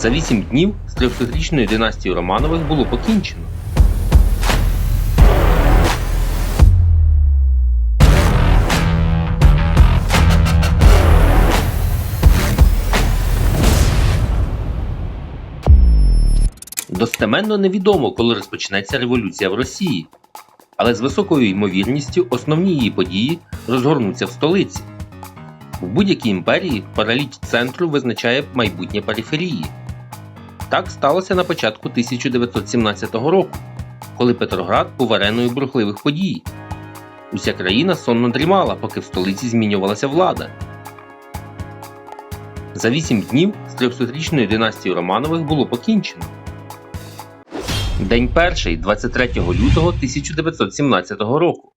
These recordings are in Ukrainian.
За вісім днів з 300-річною династією Романових було покінчено. Достеменно невідомо, коли розпочнеться революція в Росії, але з високою ймовірністю основні її події розгорнуться в столиці. В будь-якій імперії параліч центру визначає майбутнє периферії. Так сталося на початку 1917 року, коли Петроград був ареною бурхливих подій. Уся країна сонно дрімала, поки в столиці змінювалася влада. За вісім днів з 300-річною династією Романових було покінчено. День перший, 23 лютого 1917 року.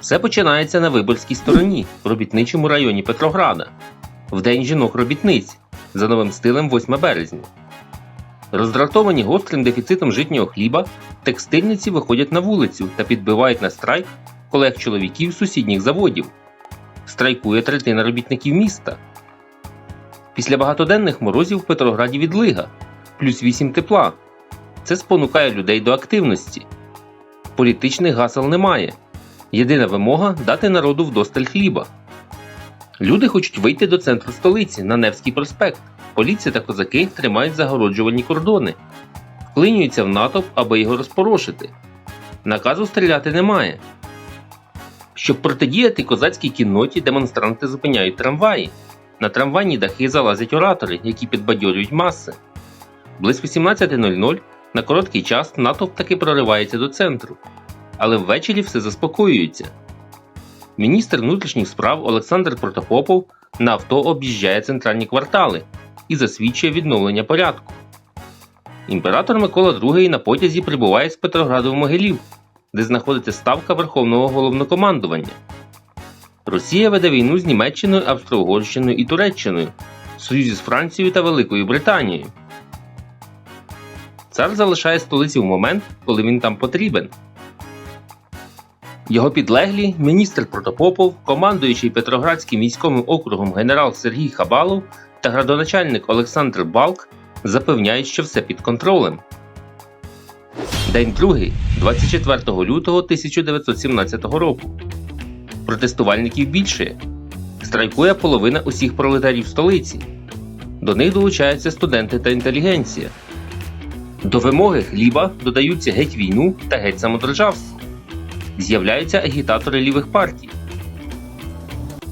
Все починається на Виборській стороні, в робітничому районі Петрограда, в День жінок-робітниць за новим стилем 8 березня. Роздратовані гострим дефіцитом житнього хліба, текстильниці виходять на вулицю та підбивають на страйк колег чоловіків сусідніх заводів. Страйкує третина робітників міста. Після багатоденних морозів в Петрограді відлига, плюс 8 тепла. Це спонукає людей до активності. Політичних гасел немає. Єдина вимога дати народу вдосталь хліба. Люди хочуть вийти до центру столиці на Невський проспект. Поліція та козаки тримають загороджувальні кордони, вклинюються в натовп, аби його розпорошити. Наказу стріляти немає. Щоб протидіяти козацькій кінноті, демонстранти зупиняють трамваї. На трамвайні дахи залазять оратори, які підбадьорюють маси. Близько 17.00 на короткий час натовп таки проривається до центру, але ввечері все заспокоюється. Міністр внутрішніх справ Олександр Протопопов на авто об'їжджає центральні квартали і засвідчує відновлення порядку. Імператор Микола II на потязі прибуває з Петрограду в Могилів, де знаходиться ставка Верховного головнокомандування. Росія веде війну з Німеччиною, Австро-Угорщиною і Туреччиною, в союзі з Францією та Великою Британією. Цар залишає столицю в момент, коли він там потрібен. Його підлеглі, міністр Протопопов, командуючий Петроградським військовим округом генерал Сергій Хабалов та градоначальник Олександр Балк запевняють, що все під контролем. День другий, 24 лютого 1917 року. Протестувальників більше. Страйкує половина усіх пролетарів столиці. До них долучаються студенти та інтелігенція. До вимоги хліба додаються геть війну та геть самодержавство. З'являються агітатори лівих партій.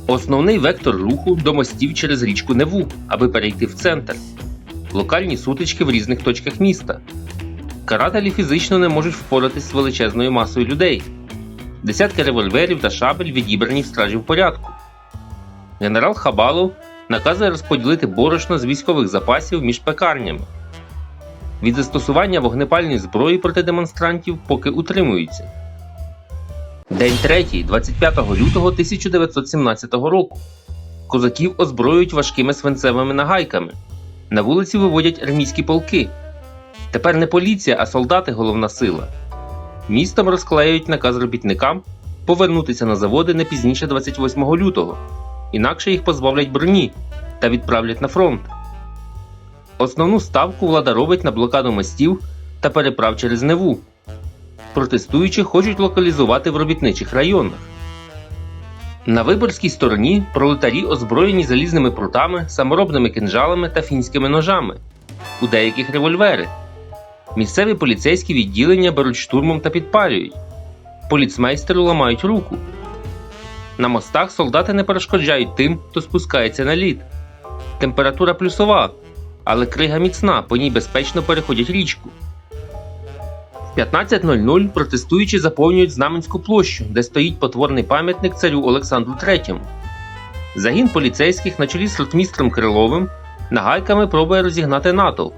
Основний вектор руху до мостів через річку Неву, аби перейти в центр. Локальні сутички в різних точках міста. Карателі фізично не можуть впоратись з величезною масою людей. Десятки револьверів та шабель відібрані в стражів порядку. Генерал Хабалов наказує розподілити борошно з військових запасів між пекарнями. Від застосування вогнепальної зброї проти демонстрантів поки утримуються. День 3, 25 лютого 1917 року. Козаків озброюють важкими свинцевими нагайками. На вулиці виводять армійські полки. Тепер не поліція, а солдати головна сила. Містом розклеюють наказ робітникам повернутися на заводи не пізніше 28 лютого, інакше їх позбавлять броні та відправлять на фронт. Основну ставку влада робить на блокаду мостів та переправ через Неву. Протестуючі хочуть локалізувати в робітничих районах. На виборській стороні пролетарі озброєні залізними прутами, саморобними кинжалами та фінськими ножами, у деяких револьвери. Місцеві поліцейські відділення беруть штурмом та підпалюють. Поліцмейстеру ламають руку. На мостах солдати не перешкоджають тим, хто спускається на лід. Температура плюсова, але крига міцна, по ній безпечно переходять річку. В 15.00 протестуючі заповнюють Знаменську площу, де стоїть потворний пам'ятник царю Олександру III. Загін поліцейських на чолі з ротмістром Криловим нагайками пробує розігнати натовп.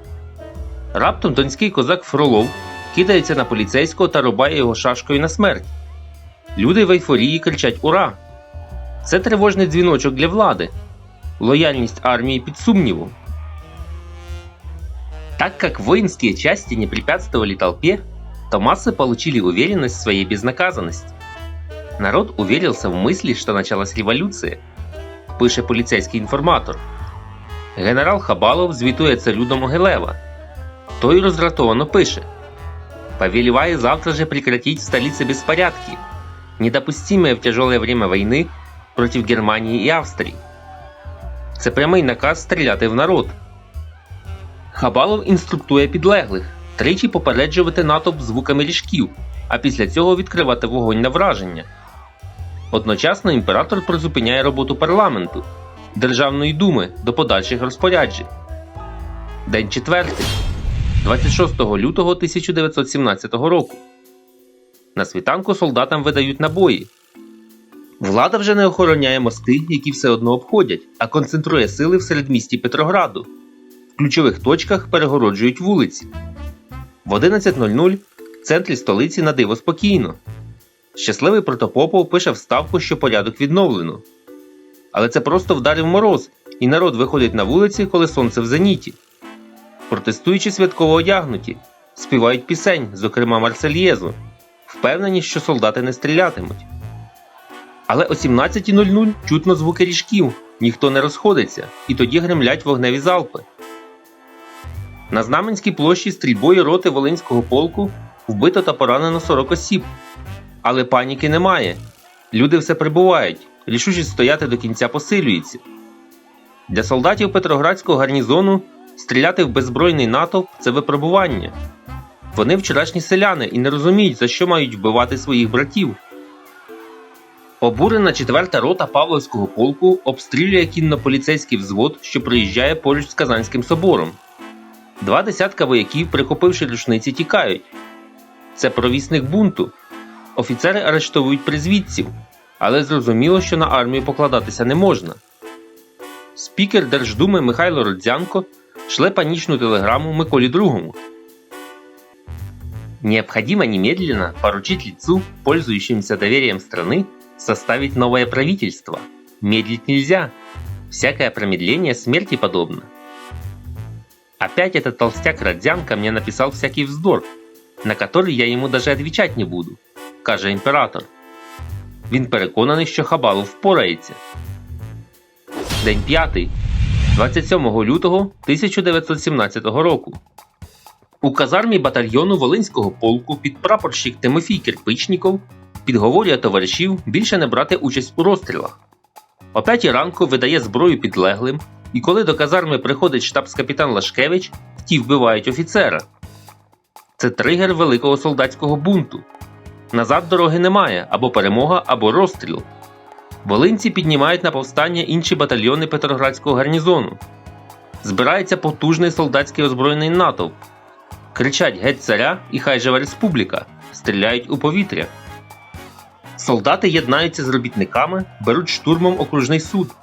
Раптом донський козак Фролов кидається на поліцейського та рубає його шашкою на смерть. Люди в ейфорії кричать Ура! Це тривожний дзвіночок для влади. Лояльність армии під сумнівом. Так как воинские части не препятствовали толпе, то массы получили уверенность в своей безнаказанности. Народ уверился в мысли, что началась революция, пише поліцейський інформатор. Генерал Хабалов звітує царю до Могилева. Той роздратовано пише: Повелеваю завтра же прекратить в столице беспорядки, недопустимые в тяжелое время войны против Германии і Австрії. Це прямий наказ стріляти в народ. Хабалов інструктує підлеглих тричі попереджувати натовп звуками ріжків, а після цього відкривати вогонь на враження. Одночасно імператор призупиняє роботу парламенту, Державної думи до подальших розпоряджень. День четвертий, 26 лютого 1917 року. На світанку солдатам видають набої. Влада вже не охороняє мости, які все одно обходять, а концентрує сили в середмісті Петрограду. В ключових точках перегороджують вулиці. В 11.00 в центрі столиці на диво спокійно. Щасливий Протопопов пише вставку, що порядок відновлено. Але це просто вдарив мороз, і народ виходить на вулиці, коли сонце в зеніті. Протестуючи святково одягнуті, співають пісень, зокрема Марсельєзу, впевнені, що солдати не стрілятимуть. Але о 17.00 чутно звуки ріжків, ніхто не розходиться, і тоді гремлять вогневі залпи. На Знаменській площі стрільбою роти Волинського полку вбито та поранено 40 осіб. Але паніки немає. Люди все прибувають, рішучість стояти до кінця посилюється. Для солдатів Петроградського гарнізону стріляти в беззбройний натовп це випробування. Вони вчорашні селяни і не розуміють, за що мають вбивати своїх братів. Обурена четверта рота Павловського полку обстрілює кінно-поліцейський взвод, що проїжджає поруч з Казанським собором. Два десятка вояків, прихопивши рушниці, тікають. Це провісник бунту. Офіцери арештовують призвідців, але зрозуміло, що на армію покладатися не можна. Спікер Держдуми Михайло Родзянко шле панічну телеграму Миколі II. Необходимо немедленно поручить лицу, пользующимся доверием страны, составить новое правительство. Медлить нельзя. Всякое промедление смерти подобно. Опять этот толстяк Родзянко мне написал всякий вздор, на который я ему даже отвечать не буду, каже імператор. Він переконаний, що Хабалов впорається. День п'ятий, 27 лютого 1917 року. У казармі батальйону Волинського полку підпрапорщик Тимофій Кирпичніков підговорює товаришів більше не брати участь у розстрілах. О п'ятій ранку видає зброю підлеглим, і коли до казарми приходить штабс-капітан Лашкевич, ті вбивають офіцера. Це тригер великого солдатського бунту. Назад дороги немає або перемога, або розстріл. Волинці піднімають на повстання інші батальйони Петроградського гарнізону. Збирається потужний солдатський озброєний натовп. Кричать геть царя і хай живе республіка, стріляють у повітря. Солдати єднаються з робітниками, беруть штурмом окружний суд.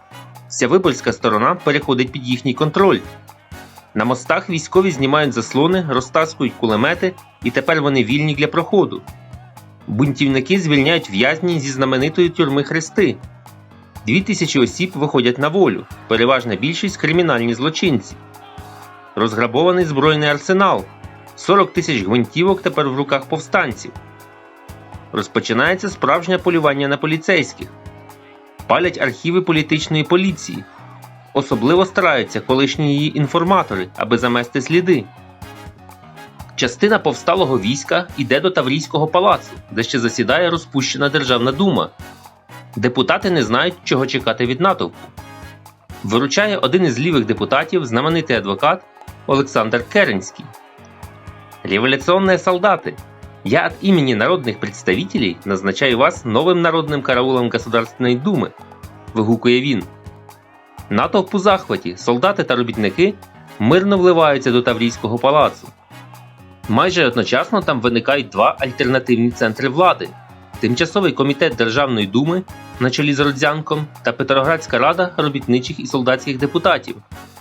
Вся виборська сторона переходить під їхній контроль. На мостах військові знімають заслони, розтаскують кулемети, і тепер вони вільні для проходу. Бунтівники звільняють в'язні зі знаменитої тюрми Хрести. Дві тисячі осіб виходять на волю, переважна більшість кримінальні злочинці. Розграбований збройний арсенал. 40 тисяч гвинтівок тепер в руках повстанців. Розпочинається справжнє полювання на поліцейських. Палять архіви політичної поліції. Особливо стараються колишні її інформатори, аби замести сліди. Частина повсталого війська йде до Таврійського палацу, де ще засідає розпущена Державна дума. Депутати не знають, чого чекати від натовпу. Виручає один із лівих депутатів, знаменитий адвокат Олександр Керенський. Революционные солдаты, я от имени народных представителей назначаю вас новим народним караулом Государственної Думи, вигукує він. Натовп у захваті, солдати та робітники мирно вливаються до Таврійського палацу. Майже одночасно там виникають два альтернативні центри влади: Тимчасовий комітет Державної думи на чолі з Родзянком та Петроградська рада робітничих і солдатських депутатів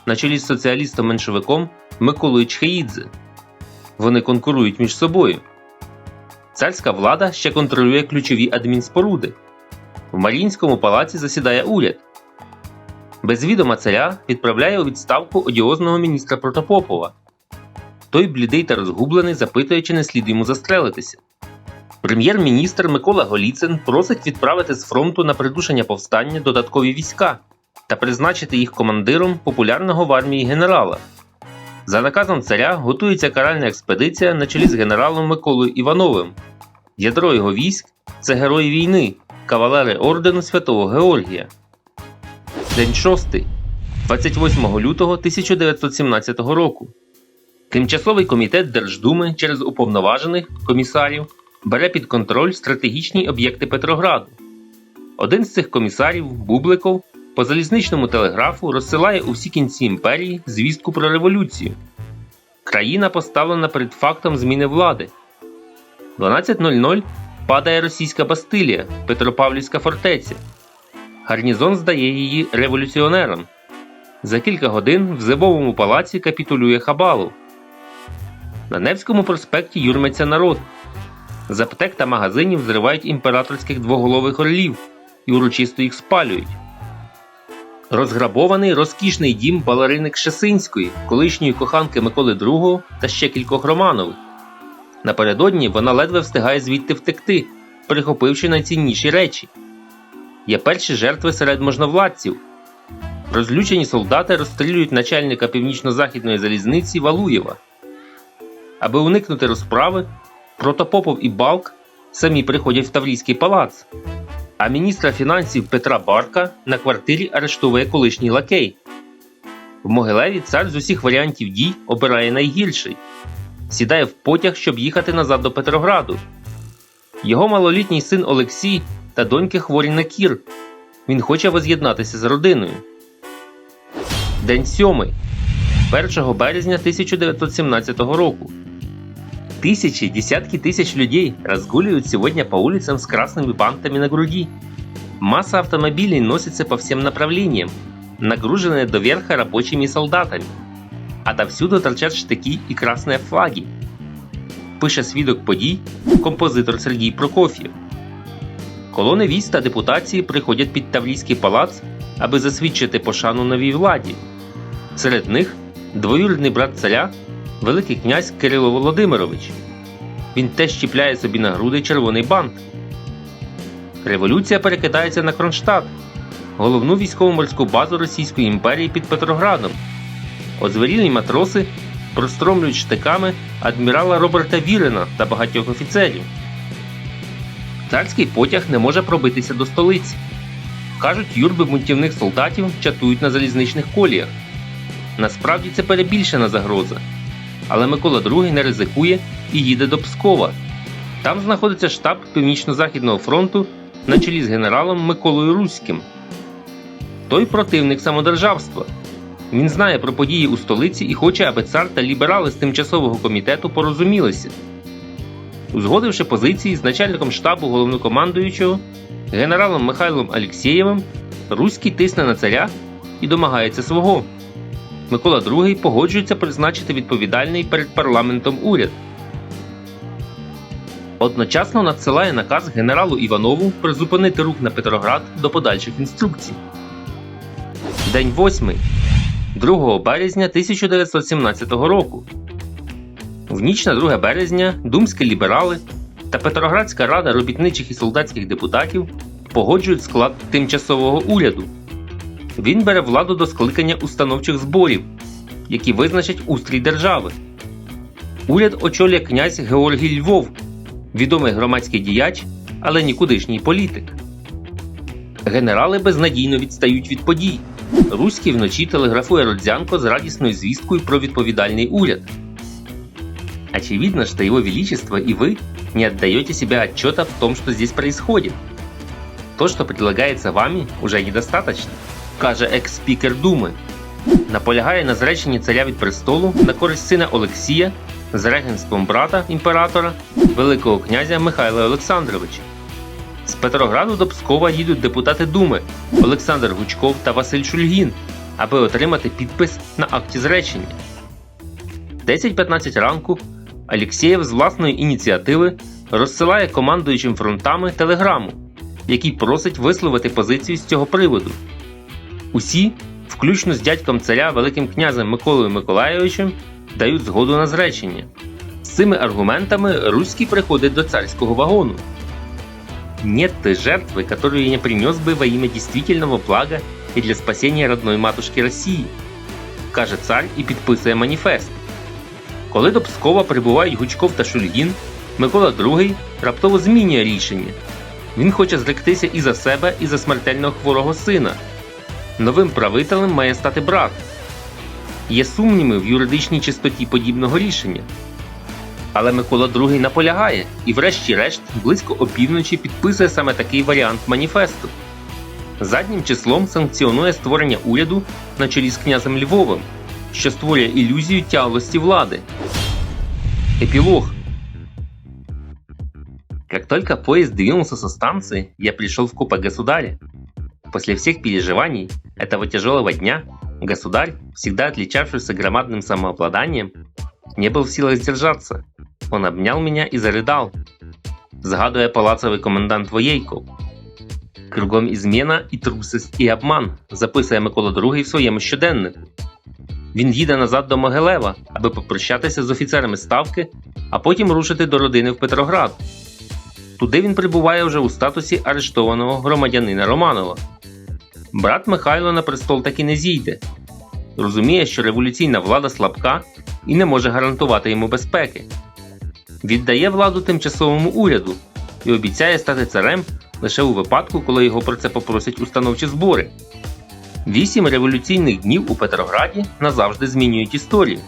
на чолі з соціалістом-меншовиком Миколою Чхеїдзе. Вони конкурують між собою. Царська влада ще контролює ключові адмінспоруди. В Маріїнському палаці засідає уряд. Без відома царя відправляє у відставку одіозного міністра Протопопова. Той блідий та розгублений запитує, чи не слід йому застрелитися. Прем'єр-міністр Микола Голіцин просить відправити з фронту на придушення повстання додаткові війська. та призначити їх командиром популярного в армії генерала. За наказом царя готується каральна експедиція на чолі з генералом Миколою Івановим. Ядро його військ це герої війни, кавалери ордену Святого Георгія. День 6. 28 лютого 1917 року. Тимчасовий комітет Держдуми через уповноважених комісарів бере під контроль стратегічні об'єкти Петрограду. Один з цих комісарів, Бубликов, по залізничному телеграфу розсилає у всі кінці імперії звістку про революцію. Країна поставлена перед фактом зміни влади. 12.00 падає російська Бастилія, Петропавлівська фортеця. Гарнізон здає її революціонерам. За кілька годин в Зимовому палаці капітулює Хабалов. На Невському проспекті юрмиться народ. З аптек та магазинів зривають імператорських двоголових орлів і урочисто їх спалюють. Розграбований розкішний дім балерини Кшесинської, колишньої коханки Миколи II та ще кількох Романових. Напередодні вона ледве встигає звідти втекти, прихопивши найцінніші речі. Є перші жертви серед можновладців. Розлючені солдати розстрілюють начальника північно-західної залізниці Валуєва. Аби уникнути розправи, Протопопов і Балк самі приходять в Таврійський палац, а міністра фінансів Петра Барка на квартирі арештовує колишній лакей. В Могилеві цар з усіх варіантів дій обирає найгірший сідає в потяг, щоб їхати назад до Петрограду. Його малолітній син Олексій та доньки хворі на кір. Він хоче воз'єднатися з родиною. День 7. 1 березня 1917 року. Тысячи, десятки тысяч людей разгуливают сегодня по улицам с красными бантами на груди. Масса автомобилей носится по всем направлениям, нагруженные доверха рабочими солдатами. Отовсюду торчат штыки и красные флаги. Пише свідок подій композитор Сергій Прокоф'єв. Колони військ та депутації приходять під Таврійський палац, аби засвідчити пошану новій владі. Серед них двоюрідний брат царя Великий князь Кирило Володимирович. Він теж чіпляє собі на груди червоний бант. Революція перекидається на Кронштадт, головну військово-морську базу Російської імперії під Петроградом. Озвірілі матроси простромлюють штиками адмірала Роберта Вірена та багатьох офіцерів. Царський потяг не може пробитися до столиці. Кажуть, юрби бунтівних солдатів чатують на залізничних коліях. Насправді це перебільшена загроза. Але Микола II не ризикує і їде до Пскова. Там знаходиться штаб Північно-Західного фронту на чолі з генералом Миколою Руським. Той противник самодержавства. Він знає про події у столиці і хоче, аби цар та ліберали з тимчасового комітету порозумілися. Узгодивши позиції з начальником штабу головнокомандуючого генералом Михайлом Алєксєєвим, Руський тисне на царя і домагається свого. Микола II погоджується призначити відповідальний перед парламентом уряд. Одночасно надсилає наказ генералу Іванову призупинити рух на Петроград до подальших інструкцій. День 8. 2 березня 1917 року. В ніч на 2 березня думські ліберали та Петроградська рада робітничих і солдатських депутатів погоджують склад тимчасового уряду. Він бере владу до скликання установчих зборів, які визначать устрій держави. Уряд очолює князь Георгій Львов, відомий громадський діяч, але нікудишній політик. Генерали безнадійно відстають від подій. Руський вночі телеграфує Родзянко з радісною звісткою про відповідальний уряд. Очевидно, что его величество и вы не отдаете себе отчета в том, что здесь происходит. То, что предлагается вами, уже недостаточно каже екс-спікер Думи. Наполягає на зреченні царя від престолу на користь сина Олексія з регенством брата імператора Великого князя Михайла Олександровича. З Петрограду до Пскова їдуть депутати Думи Олександр Гучков та Василь Шульгін, аби отримати підпис на акті зречення. 10-15 ранку Алєксєєв з власної ініціативи розсилає командуючим фронтами телеграму, який просить висловити позицію з цього приводу. Усі, включно з дядьком царя Великим князем Миколою Миколайовичем, дають згоду на зречення. З цими аргументами Руський приходить до царського вагону. Нет той жертвы, которую я не принес бы во имя действительного блага и для спасения родной матушки Росії, каже цар і підписує маніфест. Коли до Пскова прибувають Гучков та Шульгін, Микола II раптово змінює рішення. Він хоче зректися і за себе, і за смертельно хворого сина. Новим правителем має стати брат. Є сумніви в юридичній чистоті подібного рішення. Але Микола II наполягає і, врешті-решт, близько опівночі підписує саме такий варіант маніфесту. Заднім числом санкціонує створення уряду на чолі з князем Львовим, що створює ілюзію тяглости влади. Эпилог. Как только поезд двинулся со станции, я пришел в купе государя. После всех переживаний этого тяжелого дня государь, всегда отличавшийся громадным самообладанием, не был в силах сдержаться. Он обнял меня и зарыдал, згадує палацовий комендант Воєйков. Кругом ізміна і трусость, і обман, записує Микола II в своєму щоденнику. Він їде назад до Могилева, аби попрощатися з офіцерами ставки, а потім рушити до родини в Петроград. Туди він прибуває вже у статусі арештованого громадянина Романова. Брат Михайло на престол таки не зійде. Розуміє, що революційна влада слабка і не може гарантувати йому безпеки. Віддає владу тимчасовому уряду і обіцяє стати царем лише у випадку, коли його про це попросять установчі збори. Вісім революційних днів у Петрограді назавжди змінюють історію.